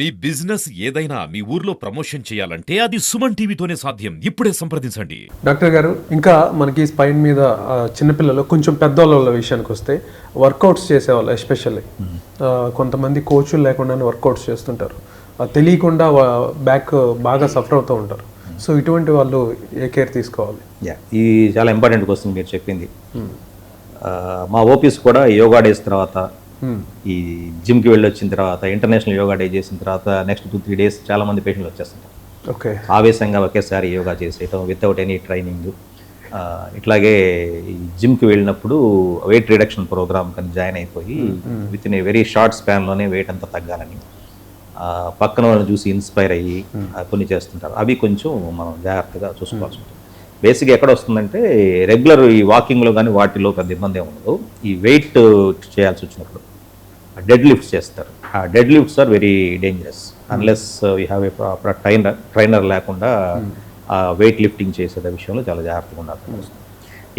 మీ business ఏదైనా మీ ఊర్లో promotion చేయాలంటే అది సుమన్ టీవీతోనే సాధ్యం. ఇప్పుడే సంప్రదించండి. డాక్టర్ గారు ఇంకా మనకి స్పైన్ మీద చిన్నపిల్లలు కొంచెం పెద్దవాళ్ళ విషయానికి వస్తే వర్కౌట్స్ చేసేవాళ్ళు ఎస్పెషల్లీ. కొంతమంది కోచ్లు లేకుండానే వర్కౌట్స్ చేస్తుంటారు. తెలియకుండా బ్యాక్ బాగా సఫర్ అవుతూ ఉంటారు. సో ఇటువంటి వాళ్ళు ఏ కేర్ తీసుకోవాలి? యా ఇది చాలా ఇంపార్టెంట్ క్వశ్చన్ మీరు చెప్పింది. మా ఓపీస్ కూడా యోగా డేస్ తర్వాత ఈ జిమ్కి వెళ్ళి వచ్చిన తర్వాత ఇంటర్నేషనల్ యోగా డే చేసిన తర్వాత నెక్స్ట్ టూ త్రీ డేస్ చాలా మంది పేషెంట్లు వచ్చేస్తుంటారు. ఓకే. ఆవేశంగా ఒకేసారి యోగా చేసేయటం వితౌట్ ఎనీ ట్రైనింగ్ ఇట్లాగే ఈ జిమ్కి వెళ్ళినప్పుడు వెయిట్ రిడక్షన్ ప్రోగ్రామ్ కానీ జాయిన్ అయిపోయి with in a very short స్పాన్లోనే weight అంతా తగ్గాలని పక్కన వాళ్ళని చూసి ఇన్స్పైర్ అయ్యి ఆ, కొన్ని చేస్తుంటారు. అవి కొంచెం మనం జాగ్రత్తగా చూసుకోవాల్సి ఉంటుంది. బేసిక్గా ఎక్కడ వస్తుందంటే రెగ్యులర్ ఈ వాకింగ్లో కానీ వాటిలో పెద్ద ఇబ్బంది ఏమి ఉండదు. ఈ వెయిట్ చేయాల్సి వచ్చినప్పుడు. డెడ్ లిఫ్ట్స్ చేస్తారు. ఆ dead lifts are very dangerous. Unless we have a proper trainer trainer లేకుండా ఆ వెయిట్ లిఫ్టింగ్ చేసే విషయంలో చాలా జాగ్రత్తగా ఉండాల్సి వస్తుంది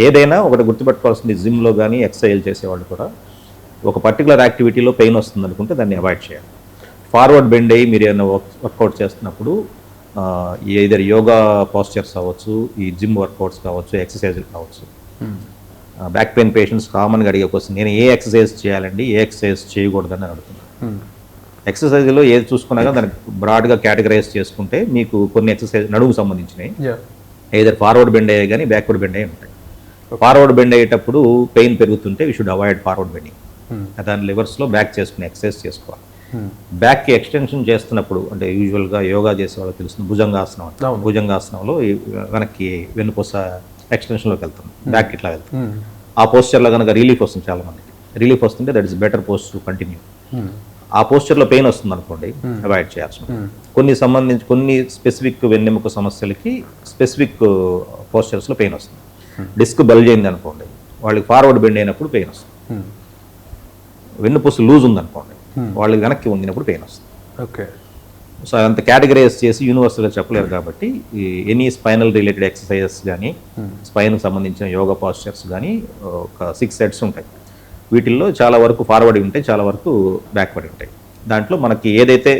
ఏదైనా ఒకటి గుర్తుపెట్టుకోవాల్సింది జిమ్లో కానీ ఎక్సర్సైజ్ చేసేవాళ్ళు కూడా ఒక పర్టికులర్ యాక్టివిటీలో పెయిన్ వస్తుంది అనుకుంటే దాన్ని అవాయిడ్ చేయాలి. ఫార్వర్డ్ బెండ్ అయ్యి మీరు ఏదైనా వర్కౌట్ చేస్తున్నప్పుడు ఏదర్ యోగా పోస్చర్స్ అవ్వచ్చు ఈ జిమ్ వర్కౌట్స్ కావచ్చు ఎక్సర్సైజ్లు కావచ్చు. బ్యాక్ పెయిన్ పేషెంట్స్ కామన్గా అడిగే క్వశ్చన్ నేను ఏ ఎక్సర్సైజ్ చేయాలండి? ఏ ఎక్సర్సైజ్ చేయకూడదని అడుగుతున్నాను ఎక్సర్సైజ్లో ఏది చూసుకున్నాక దానికి బ్రాడ్గా కేటగరైజ్ చేసుకుంటే మీకు కొన్ని ఎక్సర్సైజ్ నడుముకు సంబంధించినవి. యా ఏదర్ ఫార్వర్డ్ బెండ్ అయ్యే కానీ బ్యాక్వర్డ్ బెండ్ అయ్యి ఉంటాయి. ఫార్వర్డ్ బెండ్ అయ్యేటప్పుడు pain పెరుగుతుంటే we should avoid forward bending దాని లివర్స్లో బ్యాక్ చేసుకుని ఎక్సర్సైజ్ చేసుకోవాలి. బ్యాక్కి ఎక్స్టెన్షన్ చేస్తున్నప్పుడు అంటే యూజువల్గా యోగా చేసే వాళ్ళకి తెలుస్తుంది భుజంగాసనం. భుజంగాసనంలో వెనక్కి వెన్నుపూస ఎక్స్టెన్షన్లోకి వెళ్తుంది బ్యాక్ ఇట్లా వెళ్తుంది ఆ పోస్చర్లో కనుక రిలీఫ్ వస్తుంది చాలా మందికి రిలీఫ్ వస్తుంటే that is better post continue ఆ పోస్చర్లో పెయిన్ వస్తుంది అనుకోండి అవాయిడ్ చేయాల్సి ఉంటుంది. కొన్ని సంబంధించి కొన్ని స్పెసిఫిక్ వెన్నెముక సమస్యలకి స్పెసిఫిక్ పోస్చర్స్లో పెయిన్ వస్తుంది. డిస్క్ బల్జ్ అయింది అనుకోండి వాళ్ళకి ఫార్వర్డ్ బెండ్ అయినప్పుడు పెయిన్ వస్తుంది. వెన్నుపూస లూజ్ ఉంది అనుకోండి వాళ్ళకి వెనక్కి వంగినప్పుడు పెయిన్ వస్తుంది. ఓకే సో అంత కేటగరైజ్ చేసి యూనివర్సల్గా చెప్పలేరు కాబట్టి ఎనీ స్పైనల్ రిలేటెడ్ ఎక్సర్సైజెస్ కానీ స్పైన్కి సంబంధించిన యోగా పాస్చర్స్ కానీ ఒక సిక్స్ సెట్స్ ఉంటాయి. వీటిల్లో చాలా వరకు ఫార్వర్డ్ ఉంటాయి చాలా వరకు బ్యాక్వర్డ్ ఉంటాయి. దాంట్లో మనకి ఏదైతే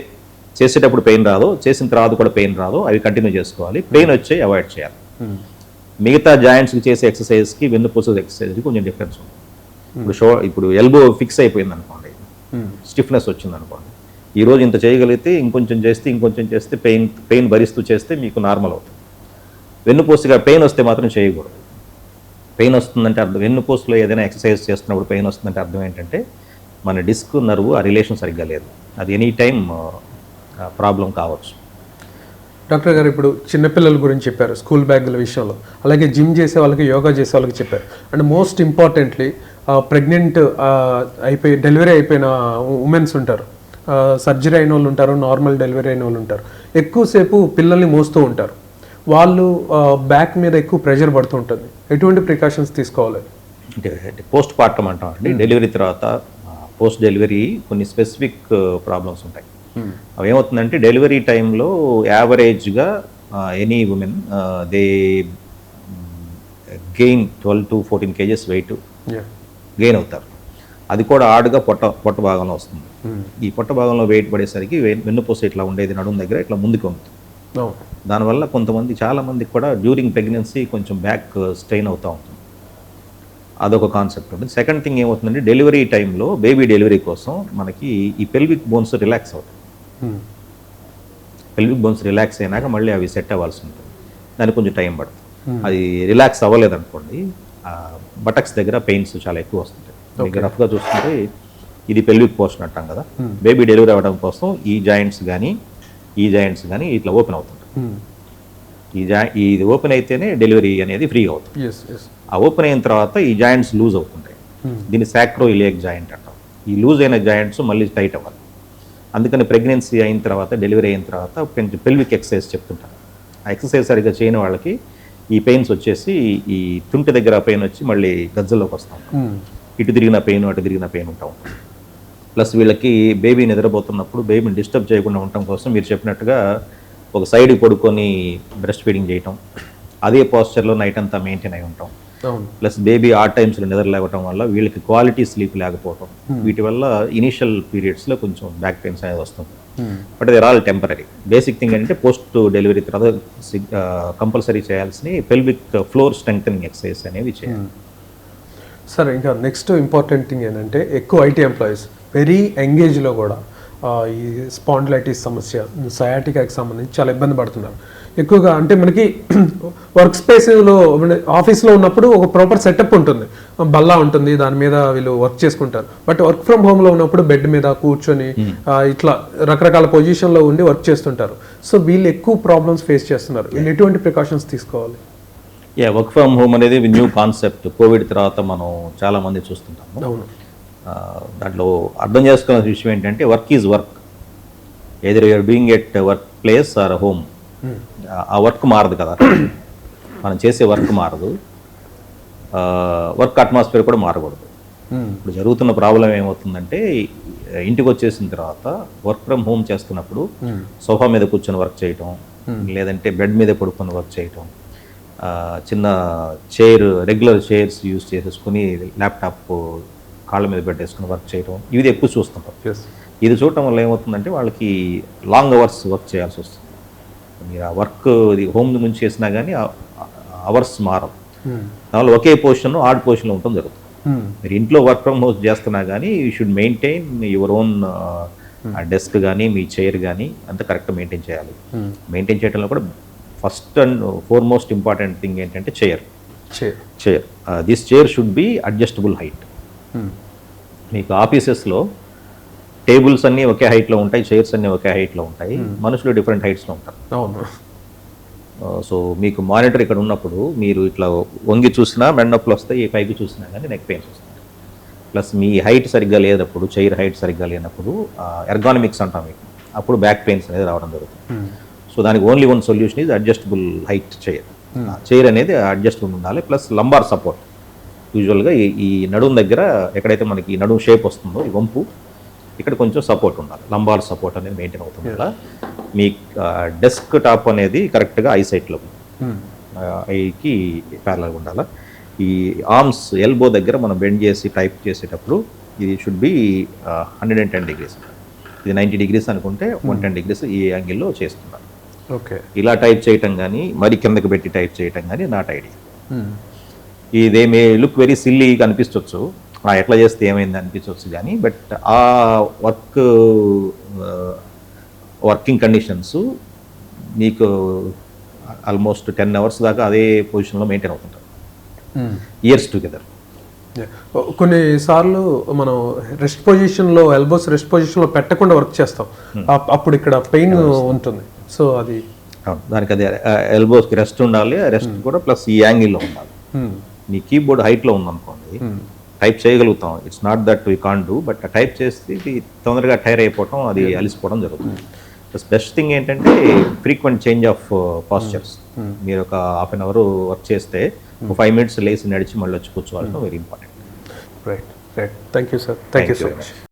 చేసేటప్పుడు పెయిన్ రాదో చేసిన తర్వాత కూడా పెయిన్ రాదో అవి కంటిన్యూ చేసుకోవాలి. పెయిన్ వచ్చే అవాయిడ్ చేయాలి. మిగతా జాయింట్స్కి చేసే ఎక్సర్సైజ్కి వెన్నుపూస ఎక్సర్సైజ్కి కొంచెం డిఫరెన్స్ ఉంది. ఇప్పుడు షో ఇప్పుడు ఎల్బో ఫిక్స్ అయిపోయింది అనుకోండి స్టిఫ్నెస్ వచ్చింది అనుకోండి ఈరోజు ఇంత చేయగలిగితే ఇంకొంచెం చేస్తే ఇంకొంచెం చేస్తే పెయిన్ పెయిన్ భరిస్తూ చేస్తే మీకు నార్మల్ అవుతుంది. వెన్నుపూసగా పెయిన్ వస్తే మాత్రం చేయకూడదు. పెయిన్ వస్తుందంటే అర్థం వెన్నుపూసలో ఏదైనా ఎక్సర్సైజ్ చేస్తున్నప్పుడు పెయిన్ వస్తుందంటే అర్థం ఏంటంటే మన డిస్క్ నర్వు ఆ రిలేషన్ సరిగ్గా లేదు. అది ఎనీ టైం ప్రాబ్లం కావచ్చు. డాక్టర్ గారు ఇప్పుడు చిన్నపిల్లల గురించి చెప్పారు స్కూల్ బ్యాగుల విషయంలో. అలాగే జిమ్ చేసే వాళ్ళకి యోగా చేసే వాళ్ళకి చెప్పారు. అండ్ మోస్ట్ ఇంపార్టెంట్లీ ప్రెగ్నెంట్ అయిపోయి డెలివరీ అయిపోయిన ఉమెన్స్ ఉంటారు. సర్జరీ అయిన వాళ్ళు ఉంటారు నార్మల్ డెలివరీ అయిన వాళ్ళు ఉంటారు. ఎక్కువసేపు పిల్లల్ని మోస్తూ ఉంటారు. వాళ్ళు బ్యాక్ మీద ఎక్కువ ప్రెషర్ పడుతూ ఉంటుంది. ఎటువంటి ప్రికాషన్స్ తీసుకోవాలి? అంటే పోస్ట్ పార్టం అంటాం అండి. డెలివరీ తర్వాత పోస్ట్ డెలివరీ కొన్ని స్పెసిఫిక్ ప్రాబ్లమ్స్ ఉంటాయి. అవి ఏమవుతుందంటే డెలివరీ టైంలో యావరేజ్గా any women they gain twelve to fourteen kgs weight gain అవుతారు. అది కూడా ఆడుగా పొట్ట పొట్ట భాగంలో వస్తుంది. ఈ పొట్ట భాగంలో వెయిట్ పడేసరికి వెన్నుపూస ఇట్లా ఉండేది నడుము దగ్గర ఇట్లా ముందుకు అవును. దానివల్ల కొంతమంది చాలా మందికి కూడా డ్యూరింగ్ ప్రెగ్నెన్సీ కొంచెం బ్యాక్ స్ట్రెయిన్ అవుతూ ఉంటుంది. అదొక కాన్సెప్ట్ ఉంటుంది. సెకండ్ థింగ్ ఏమవుతుందంటే డెలివరీ టైంలో బేబీ డెలివరీ కోసం మనకి ఈ పెల్విక్ బోన్స్ రిలాక్స్ అవుతాయి. పెల్విక్ బోన్స్ రిలాక్స్ అయినాక మళ్ళీ అవి సెట్ అవ్వాల్సి ఉంటుంది. దానికి కొంచెం టైం పడుతుంది. అది రిలాక్స్ అవ్వలేదు అనుకోండి బటక్స్ దగ్గర పెయిన్స్ చాలా ఎక్కువ వస్తుంటాయి. మీకు రఫ్గా చూస్తుంటే ఇది పెల్విక్ పోర్షన్ అంటాం కదా. బేబీ డెలివరీ అవ్వడం కోసం ఈ జాయింట్స్ కానీ ఈ జాయింట్స్ కానీ ఇట్లా ఓపెన్ అవుతుంటాయి ఈ జా ఇది ఓపెన్ అయితేనే డెలివరీ అనేది ఫ్రీ అవుతుంది. ఆ ఓపెన్ అయిన తర్వాత ఈ జాయింట్స్ లూజ్ అవుతుంటాయి. దీన్ని సాక్రో ఇలియక్ జాయింట్ అంటాం. ఈ లూజ్ అయిన జాయింట్స్ మళ్ళీ టైట్ అవ్వాలి. అందుకని ప్రెగ్నెన్సీ అయిన తర్వాత డెలివరీ అయిన తర్వాత కొంచెం పెల్విక్ ఎక్సర్సైజ్ చెప్తుంటారు. ఆ ఎక్సర్సైజ్ సరిగ్గా చేయని వాళ్ళకి ఈ పెయిన్స్ వచ్చేసి ఈ తుంటి దగ్గర పెయిన్ వచ్చి మళ్ళీ గజ్జల్లోకి వస్తాం ఇటు తిరిగిన పెయిన్ అటు తిరిగిన పెయిన్ ఉంటాం. ప్లస్ వీళ్ళకి బేబీ నిద్రపోతున్నప్పుడు బేబీని డిస్టర్బ్ చేయకుండా ఉండటం కోసం మీరు చెప్పినట్టుగా ఒక సైడ్ పడుకొని బ్రెస్ట్ ఫీడింగ్ చేయటం అదే పోస్చర్లో నైట్ అంతా మెయింటైన్ అయి ఉంటాం. ప్లస్ బేబీ ఆ టైమ్స్లో నిద్ర లేవటం వల్ల వీళ్ళకి క్వాలిటీ స్లీప్ లేకపోవటం వీటి వల్ల ఇనీషియల్ పీరియడ్స్లో కొంచెం బ్యాక్ పెయిన్స్ అనేది వస్తుంది. But there all temporary basic thing ఏంటంటే పోస్ట్ డెలివరీ తర్వాత కంపల్సరీ చేయాల్సిన పెల్విక్ ఫ్లోర్ స్ట్రెంగ్ ఎక్సర్సైజ్ అనేవి చేయాలి. సరే ఇంకా నెక్స్ట్ ఇంపార్టెంట్ థింగ్ ఏంటంటే ఎక్కువ ఐటీ ఎంప్లాయీస్ వెరీ ఎంగేజ్లో కూడా ఈ స్పాండిలైటిస్ సమస్య సయాటికాకి సంబంధించి చాలా ఇబ్బంది పడుతున్నారు. ఎక్కువగా అంటే మనకి వర్క్ స్పేస్లో ఆఫీస్లో ఉన్నప్పుడు ఒక ప్రాపర్ సెటప్ ఉంటుంది. బల్లా ఉంటుంది దాని మీద వీళ్ళు వర్క్ చేసుకుంటారు. బట్ వర్క్ ఫ్రమ్ హోమ్లో ఉన్నప్పుడు బెడ్ మీద కూర్చొని ఆ, ఇట్లా రకరకాల పొజిషన్లో ఉండి వర్క్ చేస్తుంటారు. సో వీళ్ళు ఎక్కువ ప్రాబ్లమ్స్ ఫేస్ చేస్తున్నారు. వీళ్ళు ఎటువంటి ప్రికాషన్స్ తీసుకోవాలి? యా వర్క్ ఫ్రమ్ హోమ్ అనేది న్యూ కాన్సెప్ట్ కోవిడ్ తర్వాత మనం చాలా మంది చూస్తుంటాము. దాంట్లో అర్థం చేసుకున్న విషయం ఏంటంటే work is work either you're doing at work place or home ఆ వర్క్ మారదు కదా. మనం చేసే వర్క్ మారదు. వర్క్ అట్మాస్ఫియర్ కూడా మారకూడదు. Hmm. ఇప్పుడు జరుగుతున్న ప్రాబ్లం ఏమవుతుందంటే ఇంటికి వచ్చేసిన తర్వాత వర్క్ ఫ్రమ్ హోమ్ చేస్తున్నప్పుడు సోఫా మీద కూర్చొని వర్క్ చేయటం లేదంటే బెడ్ మీద పడుకొని వర్క్ చేయటం. చిన్న చైర్ రెగ్యులర్ చైర్స్ యూస్ చేసేసుకుని ల్యాప్టాప్ కాళ్ళ మీద పెట్టేసుకుని వర్క్ చేయటం. ఇది ఎక్కువ చూస్తుంటాం. ఇది చూడటం వల్ల ఏమవుతుందంటే వాళ్ళకి లాంగ్ అవర్స్ వర్క్ చేయాల్సి వస్తుంది. మీరు ఆ వర్క్ ఇది హోమ్ నుంచి చేసినా కానీ అవర్స్ మారవు. దానివల్ల ఒకే పొజిషన్ ఆడ్ పొజిషన్లో ఉండటం జరుగుతుంది. మీరు ఇంట్లో వర్క్ ఫ్రమ్ హోమ్ చేస్తున్నా కానీ you should maintain your own desk కానీ మీ చైర్ కానీ అంతా కరెక్ట్గా మెయింటైన్ చేయాలి. మెయింటైన్ చేయడంలో కూడా first and foremost important thing ఏంటంటే chair. Chair. This chair should be adjustable height. మీకు ఆఫీసెస్లో టేబుల్స్ అన్నీ ఒకే హైట్లో ఉంటాయి చైర్స్ అన్నీ ఒకే హైట్లో ఉంటాయి. మనుషులు డిఫరెంట్ హైట్స్లో ఉంటారు. సో మీకు మానిటర్ ఇక్కడ ఉన్నప్పుడు మీరు ఇట్లా వంగి చూసినా మెండ్ నొప్పులు వస్తాయి పైకి చూసినా కానీ నెక్ పెయిన్స్ వస్తాయి. ప్లస్ మీ హైట్ సరిగ్గా లేనప్పుడు చైర్ హైట్ సరిగ్గా లేనప్పుడు ఎర్గానమిక్స్ అంటాం మీకు అప్పుడు బ్యాక్ పెయిన్స్ అనేది రావడం జరుగుతుంది. సో దానికి ఓన్లీ వన్ సొల్యూషన్ ఇది అడ్జస్టబుల్ హైట్ చైర్ చైర్ అనేది అడ్జస్టబుల్ ఉండాలి ప్లస్ లంబార్ సపోర్ట్ యూజువల్గా ఈ ఈ నడుం దగ్గర ఎక్కడైతే మనకి ఈ నడుం షేప్ వస్తుందో ఈ వంపు ఇక్కడ కొంచెం సపోర్ట్ ఉండాలి. లంబార్ సపోర్ట్ అనేది మెయింటైన్ అవుతుంది అలా. మీ డెస్క్ టాప్ అనేది కరెక్ట్గా ఐ సైట్లో ఐకి ప్యారలల్ ఉండాలి. ఈ ఆర్మ్స్ ఎల్బో దగ్గర మనం బెండ్ చేసి టైప్ చేసేటప్పుడు ఇది should be hundred and ten degrees ఇది నైంటీ డిగ్రీస్ అనుకుంటే వన్ టెన్ డిగ్రీస్ ఈ యాంగిల్లో చేస్తున్నారు. ఓకే. ఇలా టైప్ చేయటం కానీ మరి కిందకి పెట్టి టైప్ చేయటం కానీ నాట్ ఐడియా ఇదే మే లుక్ వెరీ సిల్లీ అనిపించవచ్చు ఎట్లా చేస్తే ఏమైంది అనిపించవచ్చు కానీ బట్ ఆ వర్క్ వర్కింగ్ కండిషన్స్ మీకు ఆల్మోస్ట్ టెన్ అవర్స్ దాకా అదే పొజిషన్లో మెయింటైన్ అవుతుంటారు. ఇయర్స్ టుగెదర్ కొన్నిసార్లు మనం రెస్ట్ పొజిషన్లో ఎల్బోస్ రెస్ట్ పొజిషన్లో పెట్టకుండా వర్క్ చేస్తాం. అప్- అప్పుడు ఇక్కడ పెయిన్ ఉంటుంది. సో అది దానికి అది ఎల్బోస్కి రెస్ట్ ఉండాలి రెస్ట్ కూడా ప్లస్ ఈ యాంగిల్లో ఉండాలి. Hmm. మీ కీబోర్డ్ హైట్లో ఉందనుకోండి టైప్ చేయగలుగుతాం. It's not that we can do but type చేస్తే ఇది తొందరగా టైర్ అయిపోవటం అది అలిసిపోవడం జరుగుతుంది. ప్లస్ బెస్ట్ థింగ్ ఏంటంటే ఫ్రీక్వెంట్ చేంజ్ ఆఫ్ పాస్చర్స్ మీరు ఒక హాఫ్ అన్ అవర్ వర్క్ చేస్తే ఫైవ్ మినిట్స్ లేచి నడిచి మళ్ళీ వచ్చి కూర్చోవాలడం very important right right thank you sir thank you so. Much